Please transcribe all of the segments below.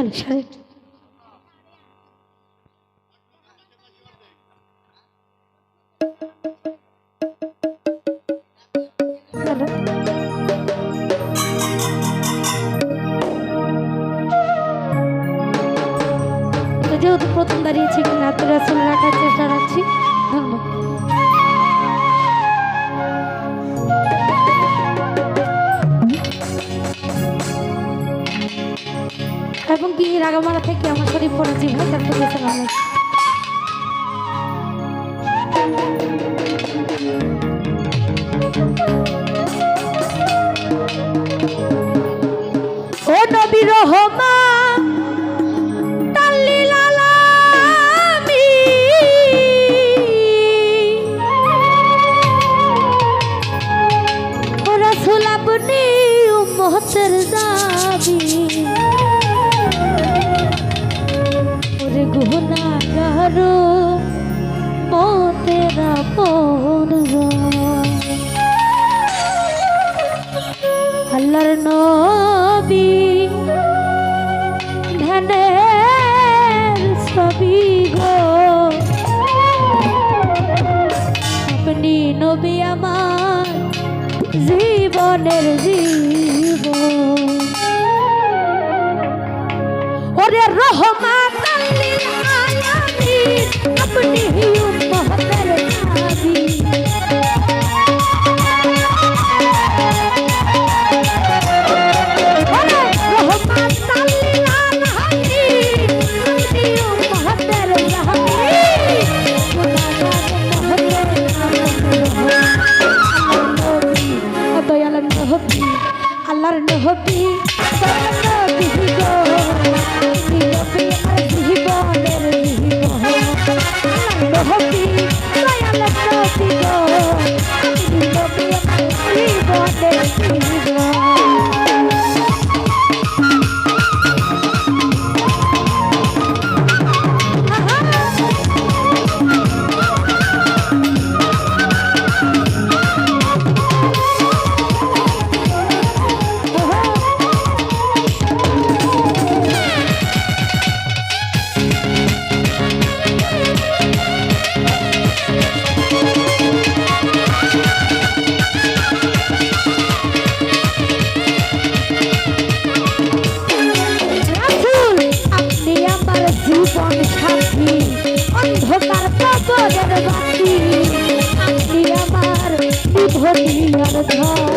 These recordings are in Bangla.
সাড়ে সাড়ে যেহেতু প্রথম দাঁড়িয়েছি কিনা আত্মীয় রাখার চেষ্টা রাখছি। ধন্যবাদ। রাগামারা থেকে আমার শরীর পড়েছি জীবন ও নবী রহমান আপনি নবী আমার জীবনের জীব ওরে রহমান আপনি নদী আর ধার।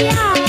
Yeah.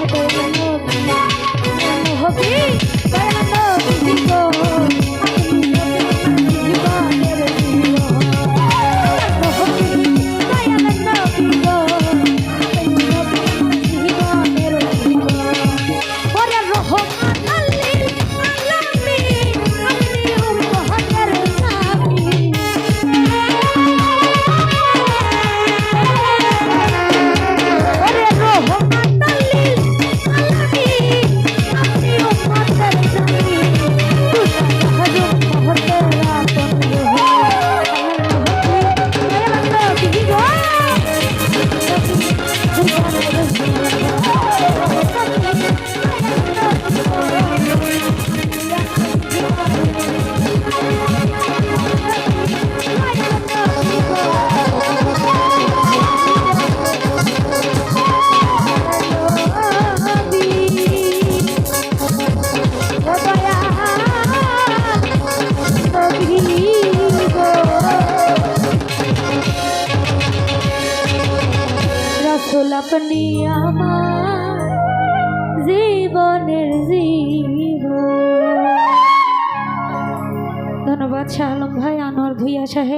ওরে রহমান তুমি আমার জীবনের জীব ধন্যবাদ শাহ আলম ভাই আনোয়ার ভুইয়া সাহেব।